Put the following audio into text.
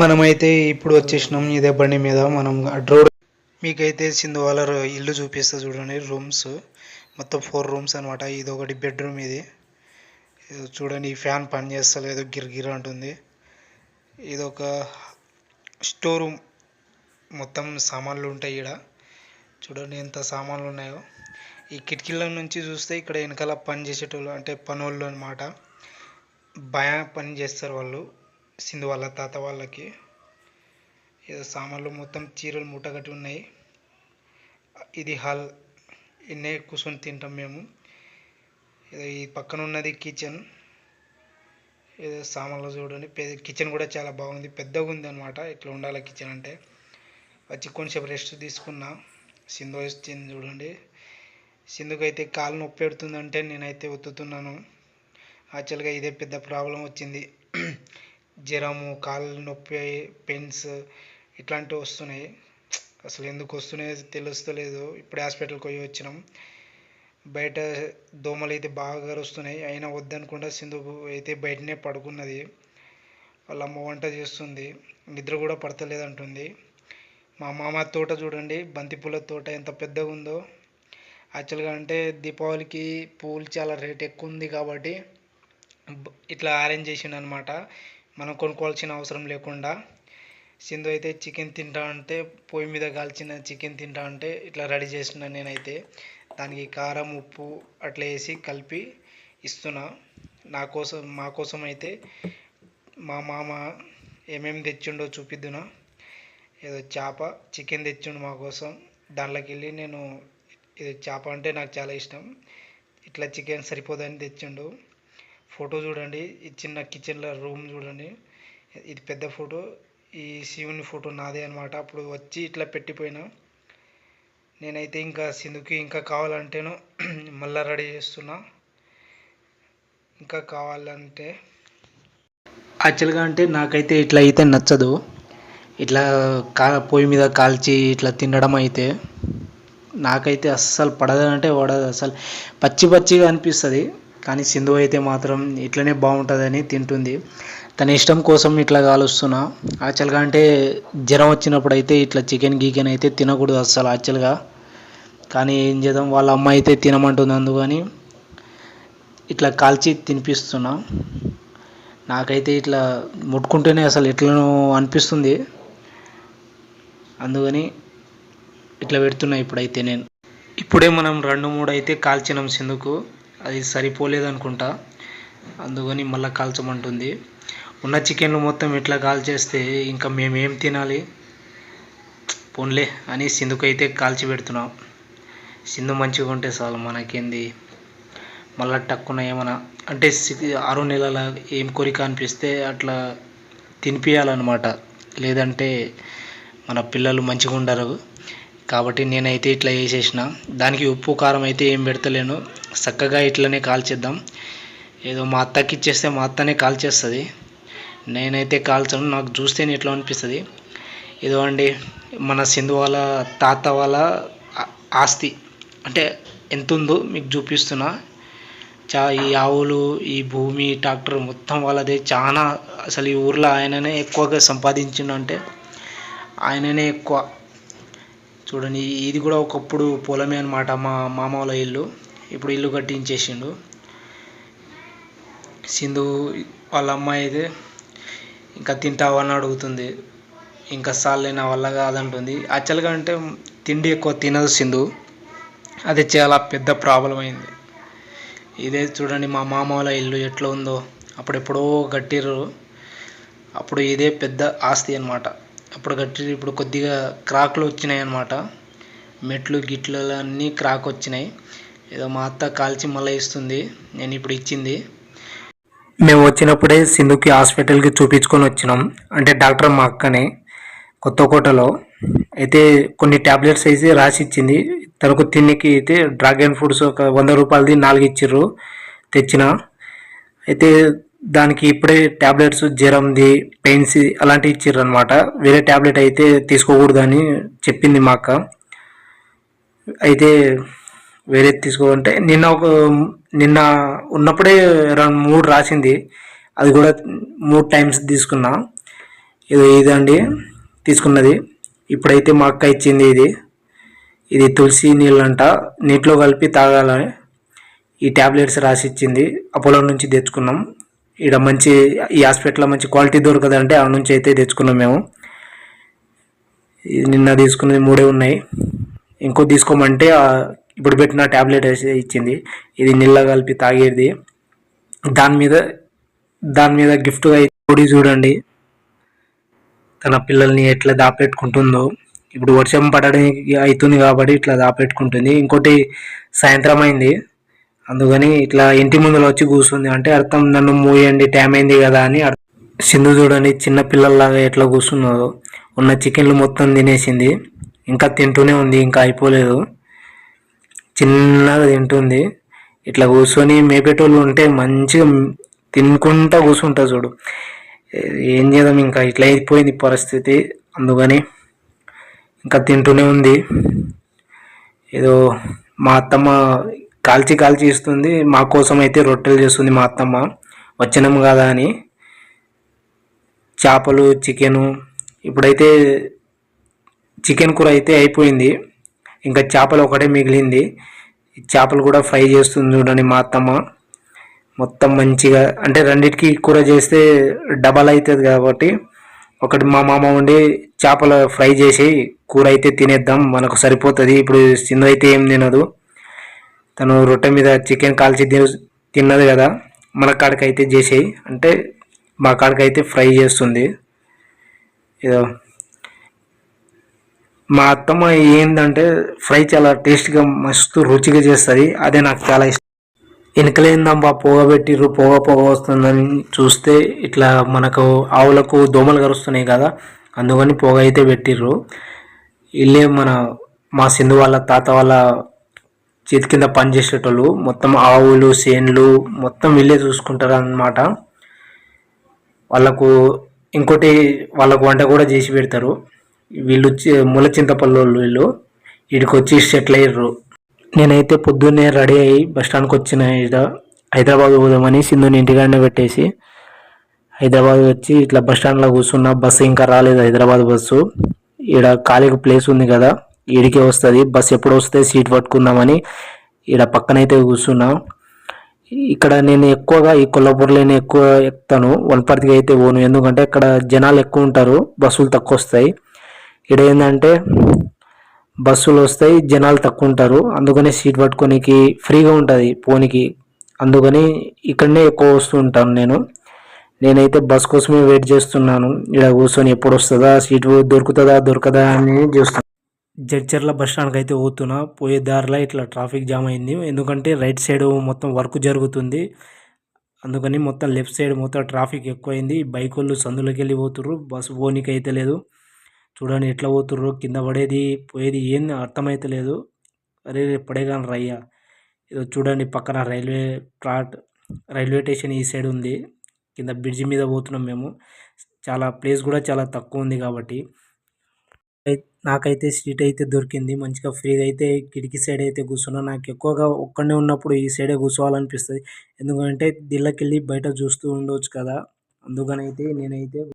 మనమైతే ఇప్పుడు వచ్చేసినాం ఇదే బండి మీద. మనం రోడ్ మీకైతే సింధువాలర్ ఇల్లు చూపిస్తా చూడండి రూమ్స్. మొత్తం ఫోర్ రూమ్స్ అనమాట ఇది ఒకటి బెడ్రూమ్ ఇది. చూడండి ఈ ఫ్యాన్ పని చేస్తలేదు గిర్గిర్ అంటుంది. ఇది ఒక స్టోర్ రూమ్. మొత్తం సామాన్లు ఉంటాయి ఇక్కడ చూడండి ఎంత సామాన్లు ఉన్నాయో. ఈ కిటికీల నుంచి చూస్తే ఇక్కడ వెనకాల పని చేసేటోళ్ళు అంటే పనోళ్ళు అనమాట భయా పని చేస్తారు వాళ్ళు. సింధు వాళ్ళ తాత వాళ్ళకి. ఏదో సామాన్లు మొత్తం చీరలు మూటగట్టి ఉన్నాయి. ఇది హాల్. ఇన్నే కూర్చొని తింటాం మేము. ఏదో ఈ పక్కన ఉన్నది కిచెన్. ఏదో సామాన్లు చూడండి. పెద్ద కిచెన్ కూడా చాలా బాగుంది. పెద్దగా ఉంది అనమాట ఇట్లా ఉండాలి కిచెన్ అంటే. వచ్చి కొంచెం రెస్ట్ తీసుకున్నా. సింధు వచ్చింది చూడండి. సింధుకు అయితే కాలు నొప్పి పెడుతుందంటే నేనైతే ఒత్తుతున్నాను. యాక్చువల్గా ఇదే పెద్ద ప్రాబ్లం వచ్చింది. జ్వరము కాళ్ళు నొప్పి పెయిన్స్ ఇట్లాంటివి వస్తున్నాయి. అసలు ఎందుకు వస్తున్నాయో తెలుస్తలేదు. ఇప్పుడే హాస్పిటల్కి పోయి వచ్చినాం. బయట దోమలు అయితే బాగా కరుస్తున్నాయి అయినా వద్దనుకుంటా సింధు అయితే బయటనే పడుకున్నది. వాళ్ళ అమ్మ వంట చేస్తుంది. నిద్ర కూడా పడతలేదు అంటుంది. మా మామ తోట చూడండి. బంతిపూల తోట ఎంత పెద్దగా ఉందో. యాక్చువల్గా అంటే దీపావళికి పూలు చాలా రేట్ ఎక్కువ ఉంది కాబట్టి ఇట్లా అరేంజ్ చేసిండు అనమాట మనం కొనుక్కోవాల్సిన అవసరం లేకుండా సింధు అయితే చికెన్ తింటా అంటే పొయ్యి మీద కాల్చిన చికెన్ తింటా అంటే ఇట్లా రెడీ చేసిన నేనైతే. దానికి కారం ఉప్పు అట్లా వేసి కలిపి ఇస్తున్నా. నా కోసం మా కోసం అయితే మా మామ ఏమేమి తెచ్చిండో చూపిద్దునా. ఏదో చేప చికెన్ తెచ్చిండు మా కోసం. దాంట్లోకి వెళ్ళి నేను ఇది చేప అంటే నాకు చాలా ఇష్టం. ఇట్లా చికెన్ సరిపోదని తెచ్చిండు. ఫోటో చూడండి. ఈ చిన్న కిచెన్లో రూమ్ చూడండి. ఇది పెద్ద ఫోటో. ఈ శివుని ఫోటో నాదే అనమాట అప్పుడు వచ్చి ఇట్లా పెట్టిపోయినా. నేనైతే ఇంకా సింధుకి ఇంకా కావాలంటేను మళ్ళా రెడీ చేస్తున్నా. ఇంకా కావాలంటే. యాక్చువల్గా అంటే నాకైతే ఇట్లా అయితే నచ్చదు. ఇట్లా కా పొయ్యి మీద కాల్చి ఇట్లా తినడం అయితే నాకైతే అస్సలు పడదంటే పడదు. అసలు పచ్చి పచ్చిగా అనిపిస్తుంది. కానీ సింధు అయితే మాత్రం ఇట్లనే బాగుంటుందని తింటుంది. తన ఇష్టం కోసం ఇట్లా కాలుస్తున్నా. యాక్చువల్గా అంటే జ్వరం వచ్చినప్పుడు అయితే ఇట్లా చికెన్ గీకెన్ అయితే తినకూడదు అస్సలు యాక్చువల్గా. కానీ ఏం చేద్దాం వాళ్ళ అమ్మ అయితే తినమంటుంది అందుకని ఇట్లా కాల్చి తినిపిస్తున్నా. నాకైతే ఇట్లా ముట్టుకుంటేనే అసలు ఎట్లనో అనిపిస్తుంది. అందుకని ఇట్లా పెడుతున్నా ఇప్పుడైతే నేను. ఇప్పుడే మనం రెండు మూడు అయితే కాల్చినాం సింధుకు. అది సరిపోలేదు అనుకుంటా అందుకని మళ్ళీ కాల్చమంటుంది. ఉన్న చికెన్లు మొత్తం ఇట్లా కాల్చేస్తే ఇంకా మేమేం తినాలి? పోన్లే అని సింధుకు అయితే కాల్చి పెడుతున్నాం. సింధు మంచిగా ఉంటే చాలు మనకేంది? మళ్ళీ టక్కున ఏమైనా అంటే సి- ఆరు నెలల ఏం కోరిక అనిపిస్తే అట్లా తినిపించాలన్నమాట లేదంటే మన పిల్లలు మంచిగా ఉండరు కాబట్టి నేనైతే ఇట్లా వేసేసిన దానికి ఉప్పు కారం అయితే ఏం పెడతలేను. చక్కగా ఇట్లనే కాల్చేద్దాం. ఏదో మా అత్తకి ఇచ్చేస్తే మా అత్తనే కాల్చేస్తుంది. నేనైతే కాల్చను. నాకు చూస్తేనే ఎట్లా అనిపిస్తుంది? ఏదో అండి మన సింధు వాళ్ళ తాత వాళ్ళ ఆస్తి. అంటే ఎంత ఉందో మీకు చూపిస్తున్నా. చా ఈ ఆవులు ఈ భూమి ట్రాక్టర్ మొత్తం వాళ్ళదే. చాలా అసలు ఈ ఊర్లో ఆయననే ఎక్కువగా సంపాదించిండు అంటే ఆయననే ఎక్కువ. చూడండి ఇది కూడా ఒకప్పుడు పొలమే అనమాట మా మామ వాళ్ళ ఇల్లు. ఇప్పుడు ఇల్లు కట్టించేసిండు. సింధు వాళ్ళ అమ్మాయి అయితే ఇంకా తింటావా అని అడుగుతుంది. ఇంకా సార్లే నా వల్ల కాదంటుంది. యాక్చువల్గా అంటే తిండి ఎక్కువ తినదు సింధు. అది చాలా పెద్ద ప్రాబ్లం అయింది. ఇదే చూడండి మా మామ వాళ్ళ ఇల్లు ఎట్లా ఉందో. అప్పుడెప్పుడో కట్టిర్రు. అప్పుడు ఇదే పెద్ద ఆస్తి అనమాట అప్పుడు కట్టి ఇప్పుడు కొద్దిగా క్రాక్లు వచ్చినాయి అన్నమాట. మెట్లు గిట్లు అన్నీ క్రాక్ వచ్చినాయి. ఏదో మా అత్త కాల్చి మళ్ళీ ఇస్తుంది. నేను ఇప్పుడు ఇచ్చింది. మేము వచ్చినప్పుడే సింధుకి హాస్పిటల్కి చూపించుకొని వచ్చినాం. అంటే డాక్టర్ మా అక్కనే కొత్తకోటలో. అయితే కొన్ని ట్యాబ్లెట్స్ అయితే రాసి ఇచ్చింది తనకు తిన్నికి అయితే డ్రాగన్ ఫ్రూట్స్ ఒక వంద రూపాయలది నాలుగు ఇచ్చిర్రు తెచ్చిన. అయితే దానికి ఇప్పుడే ట్యాబ్లెట్స్ జ్వరంది పెయిన్స్ అలాంటివి ఇచ్చిర్రు అనమాట వేరే ట్యాబ్లెట్ అయితే తీసుకోకూడదని చెప్పింది మా అక్క. అయితే వేరే తీసుకోవాలంటే నిన్న ఒక నిన్న ఉన్నప్పుడే రెండు మూడు రాసింది. అది కూడా మూడు టైమ్స్ తీసుకున్నా. ఇది ఇదండి తీసుకున్నది. ఇప్పుడైతే మా అక్క ఇచ్చింది ఇది. ఇది తులసి నీళ్ళంట. నీటిలో కలిపి తాగాలని ఈ ట్యాబ్లెట్స్ రాసి ఇచ్చింది. అపోలో నుంచి తెచ్చుకున్నాం. ఇక్కడ మంచి ఈ హాస్పిటల్లో మంచి క్వాలిటీ దొరకదంటే ఆ నుంచి అయితే తెచ్చుకున్నాం మేము. నిన్న తీసుకున్నది మూడే ఉన్నాయి. ఇంకో తీసుకోమంటే ఇప్పుడు పెట్టిన ట్యాబ్లెట్ ఇచ్చింది. ఇది నీళ్ళ కలిపి తాగేది. దాని మీద దాని మీద గిఫ్ట్గా పొడి చూడండి. తన పిల్లల్ని ఎట్లా దాపెట్టుకుంటుందో. ఇప్పుడు వర్షం పడడానికి అవుతుంది కాబట్టి ఇట్లా దాపెట్టుకుంటుంది. ఇంకోటి సాయంత్రం అయింది. అందుకని ఇట్లా ఇంటి ముందులో వచ్చి కూర్చుంది. అంటే అర్థం నన్ను మూయండి టైం అయింది కదా అని సింధు చూడని చిన్న పిల్లల్లాగా ఎట్లా కూర్చున్నదో ఉన్న చికెన్లు మొత్తం తినేసింది. ఇంకా తింటూనే ఉంది ఇంకా అయిపోలేదు. చిన్నగా తింటుంది. ఇట్లా కూర్చొని మేపేటోళ్ళు ఉంటే మంచిగా తినుకుంటా కూర్చుంటా చూడు. ఏం చేద్దాం ఇంకా? ఇట్లా అయిపోయింది పరిస్థితి. అందుకని ఇంకా తింటూనే ఉంది. ఏదో మా అత్తమ్మ కాల్చి కాల్చి ఇస్తుంది. మా కోసం అయితే రొట్టెలు చేస్తుంది మా అత్తమ్మ. వచ్చినాము కదా అని. చేపలు చికెను. ఇప్పుడైతే చికెన్ కూర అయితే అయిపోయింది. ఇంకా చేపలు ఒకటే మిగిలింది. చేపలు కూడా ఫ్రై చేస్తుంది చూడండి మా అత్తమ్మ. మొత్తం మంచిగా అంటే రెండిటికి కూర చేస్తే డబల్ అవుతుంది కాబట్టి ఒకటి మా మామ ఉండి చేపలు ఫ్రై చేసి కూర అయితే తినేద్దాం. మనకు సరిపోతుంది. ఇప్పుడు సింధు అయితే ఏం తినదు. తను రొట్టె మీద చికెన్ కాల్చి తిన్నది కదా. మన కాడికైతే చేసేయి. అంటే మా కాడికైతే ఫ్రై చేస్తుంది. ఏదో మా అత్తమ్మ ఏంటంటే ఫ్రై చాలా టేస్ట్గా మస్తు రుచిగా చేస్తుంది. అదే నాకు చాలా ఇష్టం. వెనకలేందమ్మా పొగ పెట్టిర్రు పొగ పొగ వస్తుందని చూస్తే ఇట్లా మనకు ఆవులకు దోమలు కరుస్తున్నాయి కదా. అందుకని పొగ అయితే పెట్టిర్రు. ఇల్లే మన మా సింధు వాళ్ళ తాత వాళ్ళ చేతి కింద పని చేసేటోళ్ళు మొత్తం ఆవులు సేన్లు మొత్తం వీళ్ళే చూసుకుంటారు అన్నమాట వాళ్ళకు ఇంకోటి వాళ్ళకు వంట కూడా చేసి పెడతారు. వీళ్ళు ముల చింతపల్లి వీళ్ళు. వీడికి వచ్చి సెటిల్ అయ్యారు నేనైతే పొద్దున్నే రెడీ అయ్యి బస్ స్టాండ్కి వచ్చిన హైదరాబాద్ పోదామని సింధుని ఇంటికాడనే పెట్టేసి హైదరాబాద్ వచ్చి ఇట్లా బస్ స్టాండ్లో కూర్చున్న. బస్సు ఇంకా రాలేదు హైదరాబాద్ బస్సు. ఇక్కడ ఖాళీకి ప్లేస్ ఉంది కదా. ఈడికే వస్తుంది బస్ ఎప్పుడు వస్తే సీట్ పట్టుకుందామని ఇక్కడ పక్కనైతే కూర్చున్నా. ఇక్కడ నేను ఎక్కువగా ఈ కొల్లాపూర్లో నేను ఎక్కువ ఎక్కుతాను వనపర్తికి అయితే పోను. ఎందుకంటే ఇక్కడ జనాలు ఎక్కువ ఉంటారు బస్సులు తక్కువ వస్తాయి. ఇక్కడ ఏంటంటే బస్సులు వస్తాయి జనాలు తక్కువ ఉంటారు. అందుకని సీట్ పట్టుకోనికి ఫ్రీగా ఉంటుంది పోనీకి. అందుకని ఇక్కడనే ఎక్కువ వస్తూ ఉంటాను నేను. నేనైతే బస్ కోసమే వెయిట్ చేస్తున్నాను. ఇక్కడ కూర్చొని ఎప్పుడు వస్తుందా సీటు దొరుకుతుందా దొరకదా అని చూస్తాను జడ్చర్ల బస్ స్టాండ్కి అయితే పోతున్నా. పోయే దారిలో ఇట్లా ట్రాఫిక్ జామ్ అయింది. ఎందుకంటే రైట్ సైడ్ మొత్తం వర్క్ జరుగుతుంది. అందుకని మొత్తం లెఫ్ట్ సైడ్ మొత్తం ట్రాఫిక్ ఎక్కువైంది. బైక్ వాళ్ళు సందులోకి వెళ్ళి పోతుర్రు. బస్సు పోనీకి అయితే లేదు. చూడండి ఎట్లా పోతుర్రు. కింద పడేది పోయేది ఏం అర్థమైతే లేదు అరే పడేగాని రయ్యా. ఇదో చూడండి పక్కన రైల్వే ట్రాట్ రైల్వే స్టేషన్ ఈ సైడ్ ఉంది. కింద బ్రిడ్జి మీద పోతున్నాం మేము. చాలా ప్లేస్ కూడా చాలా తక్కువ ఉంది కాబట్టి. నాకైతే సీట్ అయితే దొరికింది. మంచిగా ఫ్రీగా అయితే కిటికీ సైడ్ అయితే కూర్చున్నా. నాకు ఎక్కువగా ఒక్కడనే ఉన్నప్పుడు ఈ సైడే కూర్చోవాలనిపిస్తుంది. ఎందుకంటే దిళ్ళకెళ్ళి బయట చూస్తూ ఉండవచ్చు కదా. అందుకనైతే నేనైతే